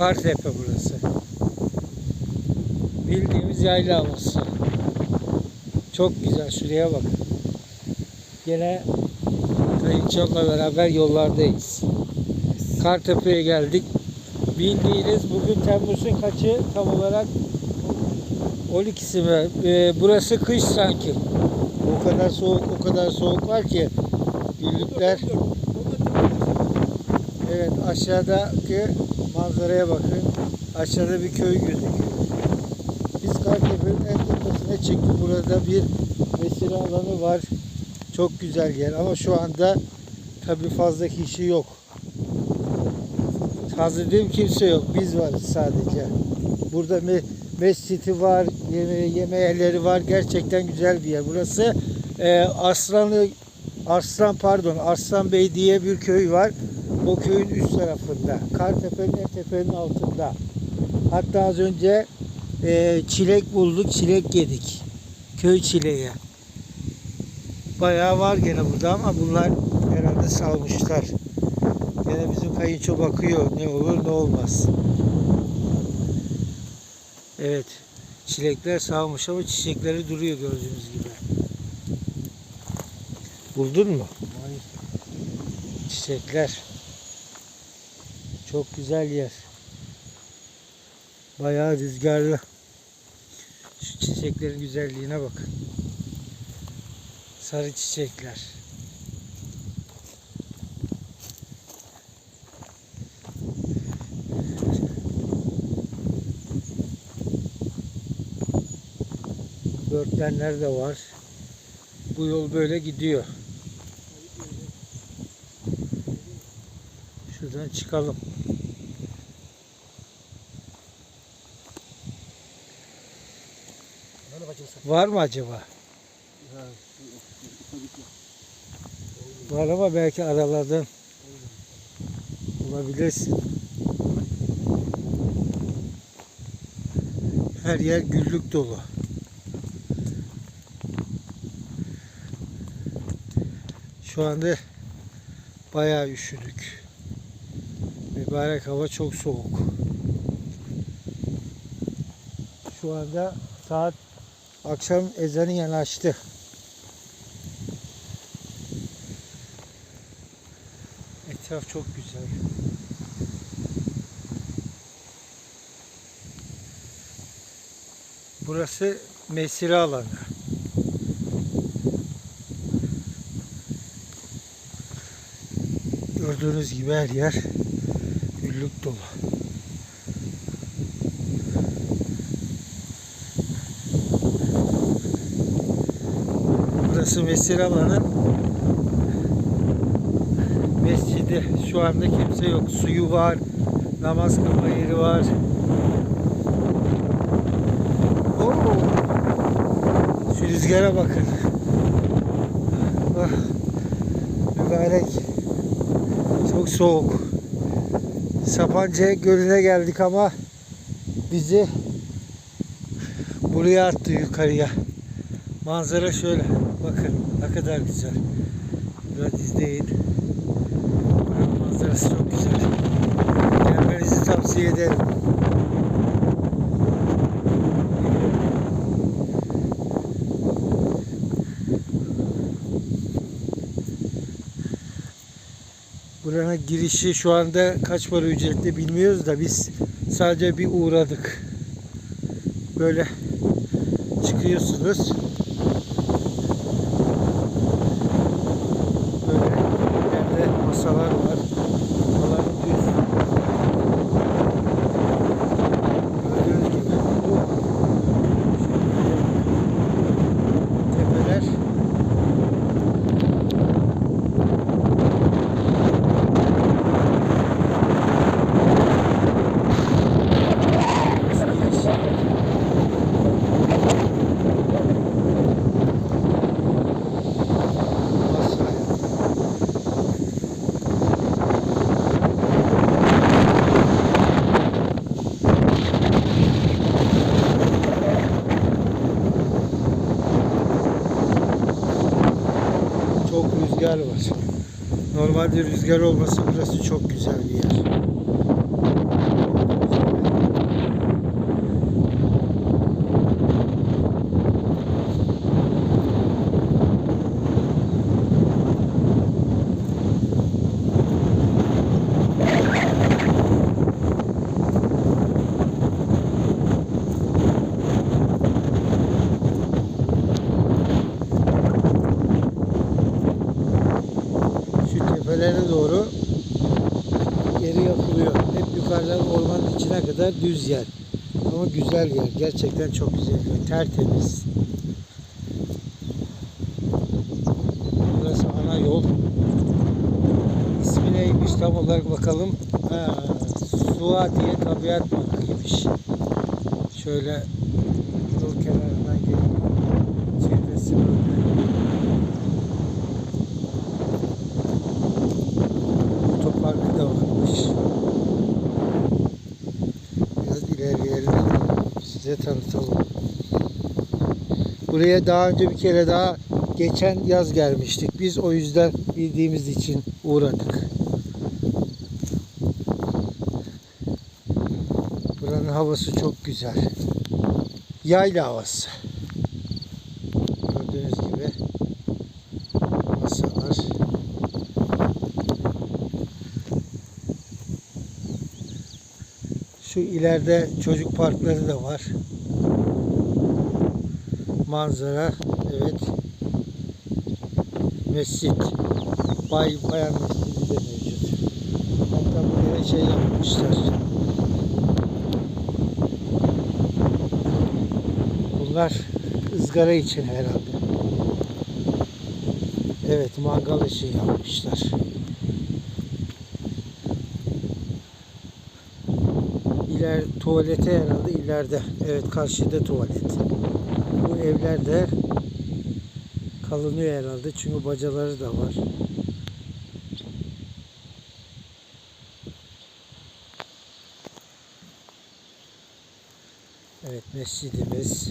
Kartepe burası. Bildiğimiz yayla havası. Çok güzel. Şuraya bakın. Gene Kayınçok'la beraber yollardayız. Kartepe'ye geldik. Bildiğiniz bugün Temmuz'un kaçı tam olarak 12'si mi? Ee, burası kış sanki. O kadar soğuk, o kadar soğuk var ki güllükler. Evet aşağıdaki manzaraya bakın. Aşağıda bir köy gözüküyor. Biz Kartepe'nin en tepesine çıktık. Burada bir mesire alanı var. Çok güzel yer ama şu anda tabii fazla kişi yok. Hazırladığım kimse yok. Biz varız sadece. Burada me mescidi var, yeme yeme yerleri var. Gerçekten güzel bir yer. Burası e, Arslanlı Arslan pardon Arslan Bey diye bir köy var. O köyün üst tarafında. Kartepe'nin en tepenin altında. Hatta az önce e, çilek bulduk, çilek yedik. Köy çileği. Bayağı var gene burada ama bunlar herhalde salmışlar. Gene bizim kayınço bakıyor ne olur ne olmaz. Evet. Çilekler salmış ama çiçekleri duruyor gördüğünüz gibi. Buldun mu? Çiçekler. Çok güzel yer. Bayağı rüzgarlı. Şu çiçeklerin güzelliğine bakın. Sarı çiçekler. Börtlenler de var. Bu yol böyle gidiyor. Şuradan çıkalım. Var mı acaba? Var ama belki aralardan bulabilirsin. Her yer güllük dolu. Şu anda bayağı üşüdük. Mübarek hava çok soğuk. Şu anda saat akşam ezanı yanaştı. Etraf çok güzel. Burası mesire alanı. Gördüğünüz gibi her yer güllük dolu. Burası mesire alanı. Mescidi. Şu anda kimse yok. Suyu var. Namaz kılma yeri var. Oo. Şu rüzgara bakın. Ah, mübarek. Çok soğuk. Sapanca Gölü'ne geldik ama bizi buraya attı yukarıya. Manzara şöyle. Bakın ne kadar güzel. Biraz izleyin. Buranın manzarası çok güzel. Gelmenizi tavsiye ederim. Buranın girişi şu anda kaç para ücretli bilmiyoruz da biz sadece bir uğradık. Böyle çıkıyorsunuz. Böyle ileride masalar var. Masalar düz. Gördüğünüz gibi bu tepeler Çok rüzgar var. Normalde rüzgar olmasa burası çok güzel bir yer. Yukarı doğru yeri yapılıyor. Hep yukarıdan ormanın içine kadar düz yer. Ama güzel yer. Gerçekten çok güzel yer. Tertemiz. Burası ana yol. İsmi neymiş tam olarak bakalım. Ha, Suadiye Tabiat Parkı'ymış. Şöyle yol kenarından gelip çevresi böyle. Otoparkı da varmış. Biraz ilerleyelim. Size tanıtalım. Buraya daha önce bir kere daha geçen yaz gelmiştik. Biz o yüzden bildiğimiz için uğradık. Buranın havası çok güzel. Yayla havası. Gördüğünüz gibi masalar. Şu ileride çocuk parkları da var. Manzara evet. Mescit. Bay Bayan Mescidi de mevcut. Hatta buraya şey yapmışlar. Bunlar ızgara için herhalde. Evet mangal için yapmışlar. İler tuvalete herhalde ileride. Evet karşıda tuvalet. Bu evlerde kalınıyor herhalde çünkü bacaları da var. Evet mescidimiz.